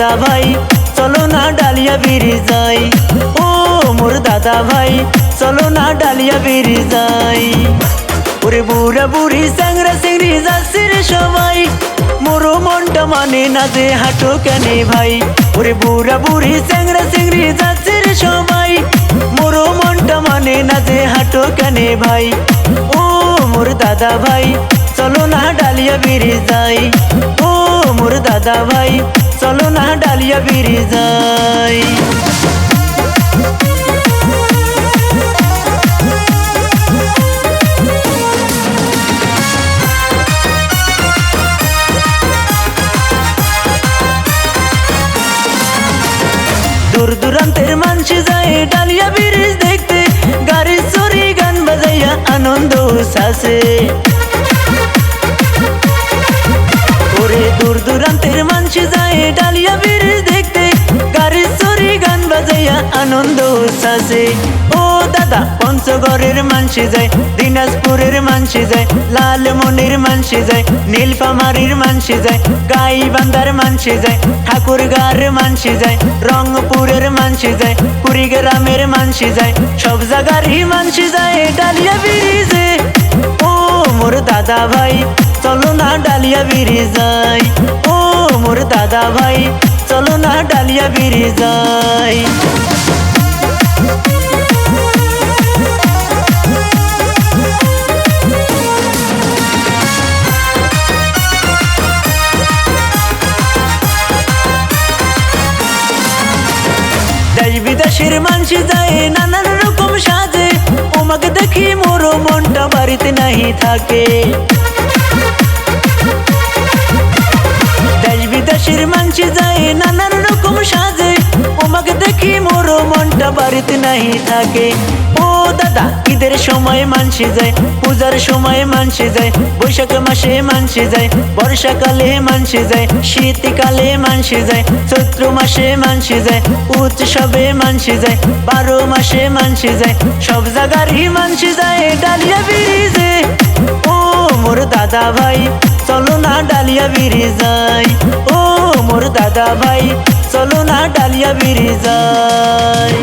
দাদা ভাই চলো না ডালিয়া বিরি যাই। ও মোর দাদা ভাই চলো না ডালিয়া বিরি যাই। ওরে বুড়া বুড়ি স্যাংরা স্যাংরি যাচ্ছে রে সবাই। মোরো মনটা মানে না যে হাঁটো কেনে ভাই। ওরে বুড়া বুড়ি স্যাংরা স্যাংরি যাচ্ছে রে সবাই। মোরো মনটা মানে না যে হাঁটো কেনে ভাই। ও মোর দাদা ভাই চলো না ডালিয়া বিরি যাই। ও মোর দাদা ভাই ডালিয়া বিরি যাই দূর দূরান্তের মানুষ যায় ডালিয়া ব্রিজ দেখতে। গাড়ি চড়ি গান বাজাইয়া আনন্দ ওরে দূর দূরান্তের মানুষ যায় ডালিয়া ব্রিজ দেখতে। গাড়ি চড়ি গান বাজাইয়া আনন্দ উচ্ছ্বাসে। ও দাদা, পঞ্চগড়ের মানসি যায়, দিনাজপুরের মানসি যায়, লালমনির মানসি যায়, নীলফামারির মানসি যায়, গাইবান্ধার মানসি যায়, ঠাকুরগাঁর মানসি যায়, রংপুরের মানসি যায়, কুড়িগ্রামের মানসি যায়, সব জায়গারই মানসি যায় ডালিয়া ব্রিজে ও মোর দাদা ভাই, চলো ডালিয়া বিরি যাই। ও মোর দাদা ভাই, চলো না ডালিয়া বিরি যাই। দেশ বিদেশের মানুষ যায়, নানান রকম সাজে। ওমাকে দেখি মোর মনটা বাড়িতে নাহি থাকে। দেশ বিদেশের মানুষ যায় নানান রকম সাজে ওমাকে দেখি মোর মনটা বাড়িতে নাহি থাকে ও দাদা ঈদের সময় মানসি যায় পূজার সময় মানসি যায় বৈশাখ মাসে মানসি যায় বর্ষাকালে মানসি যায় শীতকালে মানসি যায় চৈত্র মাসে মানসি যায় উৎসবে মানসি যায় বারো মাসে মানসি যায় সব জায়গারই মানসি যায় ডালিয়া ব্রিজে ও মোর দাদা ভাই চলো না ডালিয়া বিড়ি যাই। ও মোর দাদা ভাই চলো না ডালিয়া বিড়ি যাই।